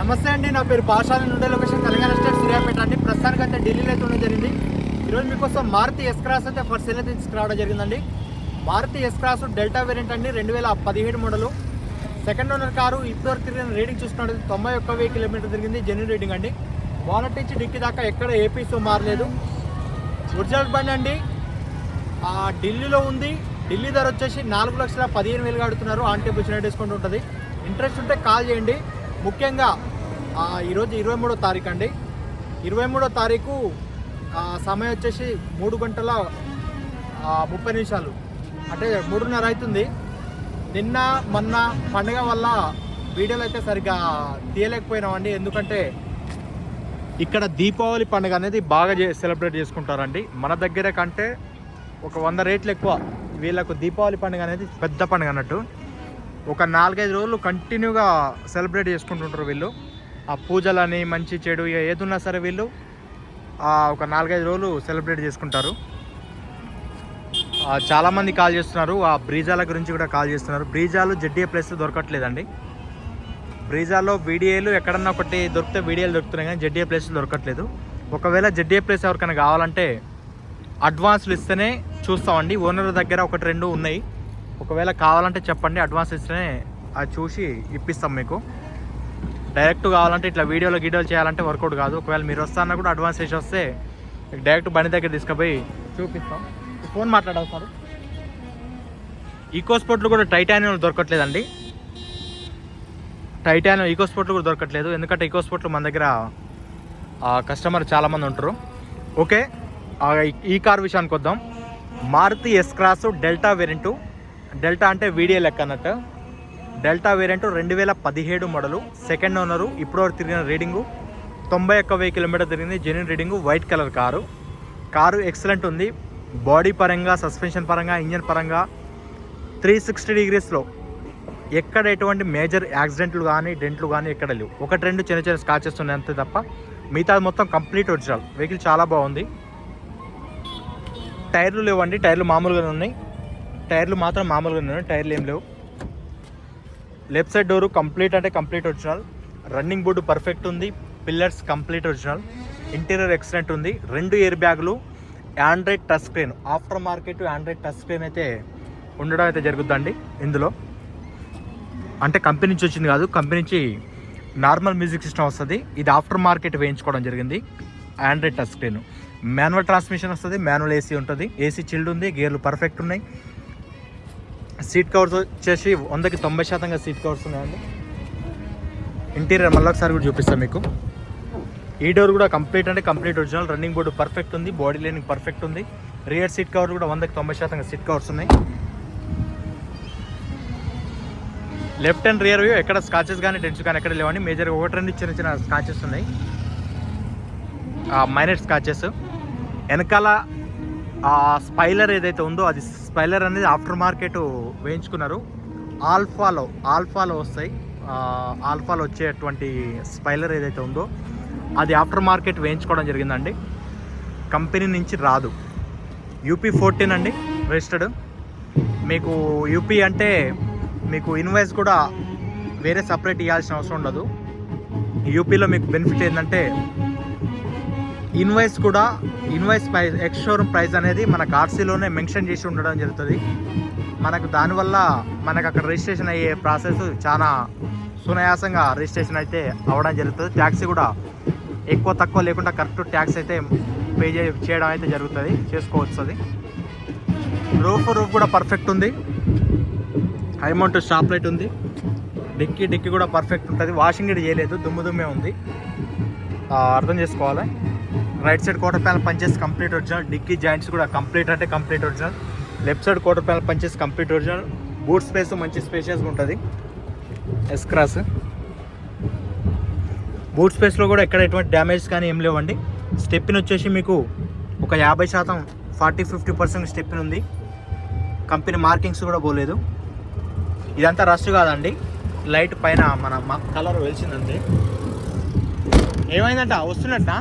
నమస్తే అండి నా పేరు పాషాల నుండే లొకేషన్ తెలంగాణ స్టేట్ సూర్యాపేట అండి. ప్రస్తుతానికి అయితే ఢిల్లీలో అయితే ఉండడం జరిగింది. ఈరోజు మీకోసం మారుతి ఎస్ క్రాస్ అయితే ఫస్ట్ సేల్ అయితే తీసుకురావడం జరిగిందండి. Maruti S cross delta variant అండి రెండు వేల పదిహేడు మోడలు సెకండ్ ఓనర్ కారు ఇప్పటివరకు తిరిగిన రీడింగ్ చూసుకున్నట్టు తొంభై ఒక్క వెయ్యి కిలోమీటర్ తిరిగింది జెన్యున్ రేటింగ్ అండి. వాలెట్ నుంచి డిక్కి దాకా ఎక్కడ ఏపీసో మారలేదు. ఒరిజినల్ బండి అండి. ఢిల్లీలో ఉంది. ఢిల్లీ ధర వచ్చేసి నాలుగు లక్షల పదిహేను వేలుగా అడుగుతున్నారు. ఆన్ టేబుల్ చిన్న డిస్కౌంట్ ఉంటుంది. ఇంట్రెస్ట్ ఉంటే కాల్ చేయండి. ముఖ్యంగా ఆ, ఈరోజు ఇరవై మూడో తారీఖు అండి. ఇరవై మూడో తారీఖు సమయం వచ్చేసి మూడు గంటల ముప్పై నిమిషాలు. అంటే మూడున్నర అవుతుంది. నిన్న మొన్న పండగ వల్ల వీడియోలు అయితే సరిగ్గా తీయలేకపోయినామండి. ఎందుకంటే ఇక్కడ దీపావళి పండుగ అనేది బాగా చే- సెలబ్రేట్ చేసుకుంటారండి. మన దగ్గర కంటే ఒక వంద రేట్లు ఎక్కువ వీళ్ళకు దీపావళి పండుగ అనేది పెద్ద పండుగ అన్నట్టు. ఒక నాలుగైదు రోజులు కంటిన్యూగా సెలబ్రేట్ చేసుకుంటుంటారు వీళ్ళు. ఆ పూజలని మంచి చెడు ఇక సరే వీళ్ళు ఒక నాలుగైదు రోజులు సెలబ్రేట్ చేసుకుంటారు. చాలామంది కాల్ చేస్తున్నారు. ఆ బ్రీజాల గురించి కూడా కాల్ చేస్తున్నారు. బ్రీజాలు జడ్డీఏ ప్లేస్ దొరకట్లేదండి. బ్రీజాలో వీడియోలు ఎక్కడన్నా ఒకటి దొరికితే వీడియోలు దొరుకుతున్నాయి కానీ జడ్డీఏ ప్లేస్ దొరకట్లేదు. ఒకవేళ జడ్డీఏ ప్లేస్ ఎవరికైనా కావాలంటే అడ్వాన్స్లు ఇస్తేనే చూస్తామండి. ఓనర్ దగ్గర ఒకటి రెండు ఉన్నాయి. ఒకవేళ కావాలంటే చెప్పండి అడ్వాన్స్ ఇస్తేనే అది చూసి ఇప్పిస్తాం మీకు. డైరెక్ట్ కావాలంటే ఇట్లా వీడియోలో గీడియోలు చేయాలంటే వర్కౌట్ కాదు. ఒకవేళ మీరు వస్తారన్నా కూడా అడ్వాన్స్ వేసి వస్తే డైరెక్ట్ బండి దగ్గర తీసుకుపోయి చూపిస్తాం. ఫోన్ మాట్లాడాలి సార్. ఈకో స్పోర్ట్లు కూడా టైటానియం దొరకట్లేదండి. టైటానియం ఈకో స్పోర్ట్లు కూడా దొరకట్లేదు. ఎందుకంటే ఈకో స్పోర్ట్లు మన దగ్గర కస్టమర్ చాలామంది ఉంటారు. ఓకే ఈ- ఈ కార్ విషయానికి వద్దాం. Maruti S cross delta variant delta అంటే వీడియో లెక్క అన్నట్టు. డెల్టా వేరియంట్ రెండు వేల పదిహేడు మోడలు. సెకండ్ ఓనరు ఇప్పుడు తిరిగిన రీడింగు. తొంభై ఒక్క వెయ్యి కిలోమీటర్ తిరిగింది genuine reading white colour car. Car excellent ఉంది. బాడీ పరంగా సస్పెన్షన్ పరంగా ఇంజన్ పరంగా త్రీ సిక్స్టీ డిగ్రీస్లో ఎక్కడ ఎటువంటి మేజర్ యాక్సిడెంట్లు కానీ డెంట్లు కానీ ఎక్కడ లేవు. ఒకటి రెండు చిన్న చిన్న స్కాచెస్ ఉన్నాయి అంతే తప్ప మిగతాది మొత్తం కంప్లీట్ ఒరిజినల్. వెహికల్ చాలా బాగుంది. టైర్లు లేవండి. టైర్లు మామూలుగానే ఉన్నాయి. టైర్లు మాత్రం మామూలుగా ఉన్నాయి టైర్లు ఏం లేవు. లెఫ్ట్ సైడ్ డోరు కంప్లీట్ అంటే complete original. Running board perfect ఉంది. Pillars complete original. Interior excellent ఉంది. రెండు ఎయిర్ బ్యాగులు. Android touch screen after market Android touch screen అయితే ఉండడం అయితే జరుగుతుందండి ఇందులో. అంటే కంపెనీ నుంచి వచ్చింది కాదు కంపెనీ నుంచి నార్మల్ మ్యూజిక్ సిస్టమ్ వస్తుంది. ఇది ఆఫ్టర్ మార్కెట్ వేయించుకోవడం జరిగింది. Android touch screen manual transmission వస్తుంది మాన్యువల్ ఏసీ ఉంటుంది. ఏసీ చిల్డ్ ఉంది గేర్లు పర్ఫెక్ట్ ఉన్నాయి. సీట్ కవర్స్ వచ్చేసి వందకి తొంభై శాతంగా సీట్ కవర్స్ ఉన్నాయండి. ఇంటీరియర్ మళ్ళీ ఒకసారి కూడా చూపిస్తాను మీకు. ఈ డోర్ కూడా కంప్లీట్ అంటే complete original. Running board perfect ఉంది. బాడీ లైనింగ్ పర్ఫెక్ట్ ఉంది. రియర్ సీట్ కవర్ కూడా వందకి తొంభై శాతంగా సీట్ కవర్స్ ఉన్నాయి. లెఫ్ట్ అండ్ రియర్ వ్యూ ఎక్కడ స్కాచెస్ కానీ డెన్స్ కానీ ఎక్కడ లేవండి. మేజర్గా ఒకటి రెండు చిన్న చిన్న స్కాచెస్ ఉన్నాయి. Minor scratches. వెనకాల ఆ స్పైలర్ ఏదైతే ఉందో అది స్పైలర్ అనేది ఆఫ్టర్ మార్కెట్ వేయించుకున్నారు. ఆల్ఫాలో ఆల్ఫాలో వస్తాయి. ఆల్ఫాలో వచ్చేటువంటి స్పైలర్ ఏదైతే ఉందో అది ఆఫ్టర్ మార్కెట్ వేయించుకోవడం జరిగిందండి. కంపెనీ నుంచి రాదు. యూపీ ఫోర్టీన్ అండి రిజిస్టర్డ్ మీకు యూపీ అంటే మీకు ఇన్వాయిస్ కూడా వేరే సపరేట్ ఇవ్వాల్సిన అవసరం ఉండదు. యూపీలో మీకు బెనిఫిట్ ఏంటంటే ఇన్వాయిస్ కూడా invoice price ex showroom price అనేది మనకు ఆర్సీలోనే మెన్షన్ చేసి ఉండడం జరుగుతుంది. మనకు దానివల్ల మనకు అక్కడ రిజిస్ట్రేషన్ అయ్యే ప్రాసెస్ చాలా సునాయాసంగా రిజిస్ట్రేషన్ అయితే అవ్వడం జరుగుతుంది. ట్యాక్సీ కూడా ఎక్కువ తక్కువ లేకుండా కరెక్ట్ ట్యాక్స్ అయితే పే చేయడం అయితే జరుగుతుంది. చేసుకోవచ్చు అది. రూఫ్ రూఫ్ కూడా పర్ఫెక్ట్ ఉంది. హై మౌంట్ లైట్ ఉంది. డిక్కీ డిక్కీ కూడా పర్ఫెక్ట్ ఉంటుంది. వాషింగ్ కూడా చేయలేదు. దుమ్ము దుమ్మే ఉంది. అర్థం చేసుకోవాలి? రైట్ సైడ్ క్వార్టర్ ప్యానల్ పంచేసి కంప్లీట్ ఒరిజినల్ డిక్కీ జాయింట్స్ కూడా కంప్లీట్ అంటే complete original left side quarter panel పంచేసి complete original boot space మంచి స్పేషియస్గా ఉంటుంది. ఎస్ క్రాస్ బూట్ స్పేస్లో కూడా ఎక్కడ ఎటువంటి డ్యామేజ్ కానీ ఏం లేవండి. స్టెప్పిన్ వచ్చేసి మీకు ఒక యాభై శాతం ఫార్టీ ఫిఫ్టీ పర్సెంట్ స్టెప్పిన్ ఉంది. కంపెనీ మార్కింగ్స్ కూడా పోలేదు. ఇదంతా రష్ కాదండి. లైట్ పైన మన కలర్ వెలిసిందండి. ఏమైందంట? వస్తున్నట్టా?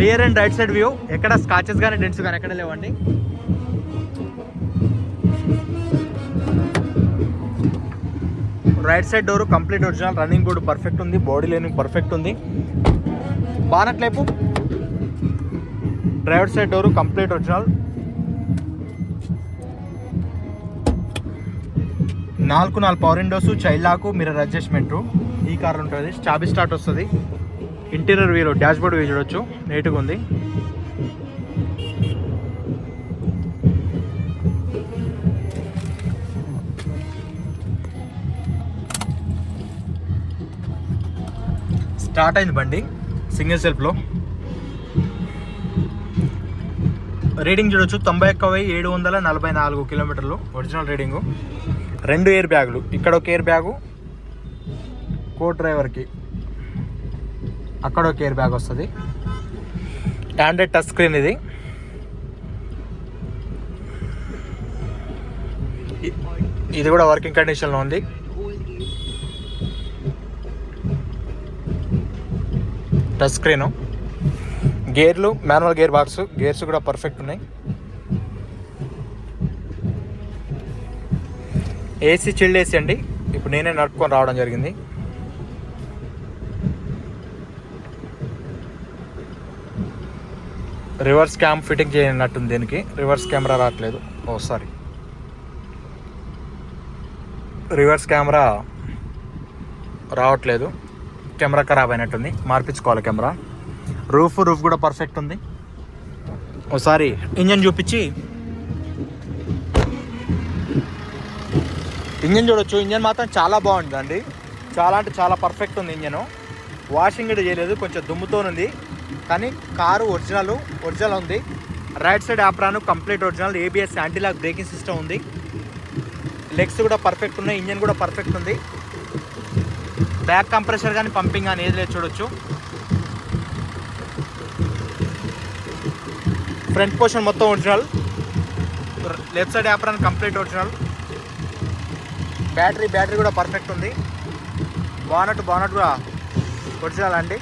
Rear and right side view ఎక్కడ స్కాచెస్ కానీ డెంట్స్ కానీ ఎక్కడ లేవండి? Right side door complete original running board perfect ఉంది. బాడీ లైనింగ్ పర్ఫెక్ట్ ఉంది. బానట్లేపు driver side door complete original నాలుగు నాలుగు power windows child lock mirror adjustment ఈ కార్ ఉంటుంది. చాబీ స్టార్ట్ వస్తుంది. ఇంటీరియర్ వీరు డాష్ బోర్డ్ వ్యూ చూడొచ్చు. నీట్గా ఉంది. స్టార్ట్ అయింది బండి. సింగిల్ సెల్ఫ్లో రీడింగ్ చూడొచ్చు. తొంభై ఒక్క వెయ్యి ఏడు వందల నలభై నాలుగు కిలోమీటర్లు. ఒరిజినల్ రీడింగు రెండు ఎయిర్ బ్యాగులు ఇక్కడ ఒక ఎయిర్ బ్యాగు కో డ్రైవర్కి అక్కడ ఒక ఎయిర్ బ్యాగ్ వస్తుంది. ఆండ్రాయిడ్ టచ్ స్క్రీన్ ఇది. ఇది కూడా వర్కింగ్ కండిషన్లో ఉంది. టచ్ స్క్రీను గేర్లు మాన్యువల్ గేర్ బాక్స్ గేర్స్ కూడా పర్ఫెక్ట్ ఉన్నాయి. ఏసీ చిల్డ్ ఏసీ అండి. ఇప్పుడు నేనే నడుపుకొని రావడం జరిగింది. రివర్స్ క్యామ్ ఫిట్టింగ్ చేయనట్టుంది దీనికి. రివర్స్ కెమెరా రావట్లేదు. Oh sorry. రివర్స్ కెమెరా రావట్లేదు. కెమెరా ఖరాబ్ అయినట్టుంది. మార్పించుకోవాలి కెమెరా. రూఫ్ రూఫ్ కూడా పర్ఫెక్ట్ ఉంది. ఒకసారి ఇంజన్ చూపించి ఇంజన్ చూడొచ్చు. ఇంజన్ మాత్రం చాలా బాగుందండి. చాలా అంటే చాలా పర్ఫెక్ట్ ఉంది ఇంజను. వాషింగ్ కూడా చేయలేదు. కొంచెం దుమ్ముతో ఉంది కానీ కారు ఒరిజినల్ ఒరిజినల్ ఉంది. Right side apron complete original. ABS antilock braking system ఉంది. లెగ్స్ కూడా పర్ఫెక్ట్ ఉన్నాయి. ఇంజన్ కూడా పర్ఫెక్ట్ ఉంది. బ్యాక్ కంప్రెషర్ కానీ పంపింగ్ కానీ ఏది లేదు చూడొచ్చు. ఫ్రంట్ పోర్షన్ మొత్తం original. Left side apron complete original. Battery battery కూడా పర్ఫెక్ట్ ఉంది. బానట్ బానట్ కూడా ఒరిజినల్ అండి.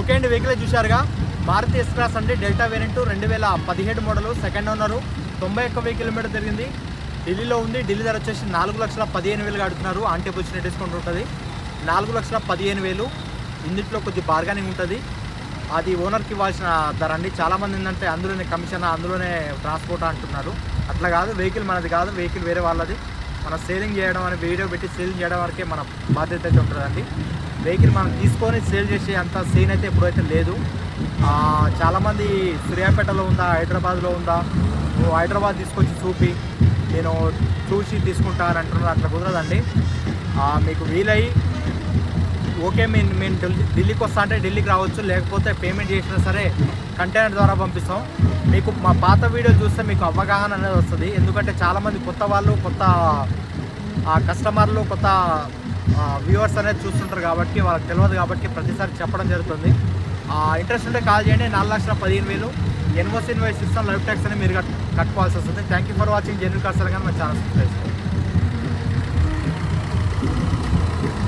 ఓకే అండి వెహికల్ చూశారుగా. మారుతి ఎక్స్ప్రెస్ అండి డెల్టా వేరియంట్ రెండు వేల పదిహేడు మోడల్ సెకండ్ ఓనరు తొంభై ఒక్క వెయ్యి కిలోమీటర్ తిరిగింది. ఢిల్లీలో ఉంది ఢిల్లీ ధర వచ్చేసి నాలుగు లక్షల పదిహేను వేలు అడుగుతున్నారు. ఆంటీ వచ్చిన డిస్కౌంట్ ఉంటుంది. నాలుగు లక్షల పదిహేను వేలు. ఇందుట్లో కొద్ది బార్గానింగ్ ఉంటుంది. అది ఓనర్కి ఇవ్వాల్సిన ధర అండి. చాలామంది ఏంటంటే అందులోనే కమిషన్ అందులోనే ట్రాన్స్పోర్ట్ అంటున్నారు. అట్లా కాదు వెహికల్ మనది కాదు వెహికల్ వేరే వాళ్ళది. మన సేలింగ్ చేయడం అని వీడియో పెట్టి సేలింగ్ చేయడం వరకే మన బాధ్యత అయితే ఉంటుందండి. వెహికల్ మనం తీసుకొని సేల్ చేసే అంత సీన్ అయితే ఎప్పుడైతే లేదు. చాలామంది సూర్యాపేటలో ఉందా హైదరాబాద్లో ఉందా నువ్వు హైదరాబాద్ తీసుకొచ్చి చూపి నేను చూసి తీసుకుంటానంటున్నారు అంటున్నారు. అట్లా కుదరదండి. మీకు వీలై ఓకే మేము మేము ఢిల్లీ ఢిల్లీకి వస్తా అంటే ఢిల్లీకి రావచ్చు లేకపోతే పేమెంట్ చేసినా సరే కంటైనర్ ద్వారా పంపిస్తాం. మీకు మా పాత వీడియో చూస్తే మీకు అవగాహన అనేది వస్తుంది. ఎందుకంటే చాలామంది కొత్త వాళ్ళు కొత్త కస్టమర్లు కొత్త వ్యూవర్స్ అనేది చూస్తుంటారు కాబట్టి వాళ్ళకి తెలియదు కాబట్టి ప్రతిసారి చెప్పడం జరుగుతుంది. ఇంట్రెస్ట్ ఉంటే కాల్ చేయండి. నాలుగు లక్షల పదిహేను వేలు. ఎన్ఓసి ఇన్వైస్ ఇస్తాం లైఫ్ ట్యాక్స్ అని మీరు కట్టుకోవాల్సి వస్తుంది. Thank you for watching genuine cars కానీ మా ఛానల్ సబ్స్క్రైబ్ చేసుకోండి.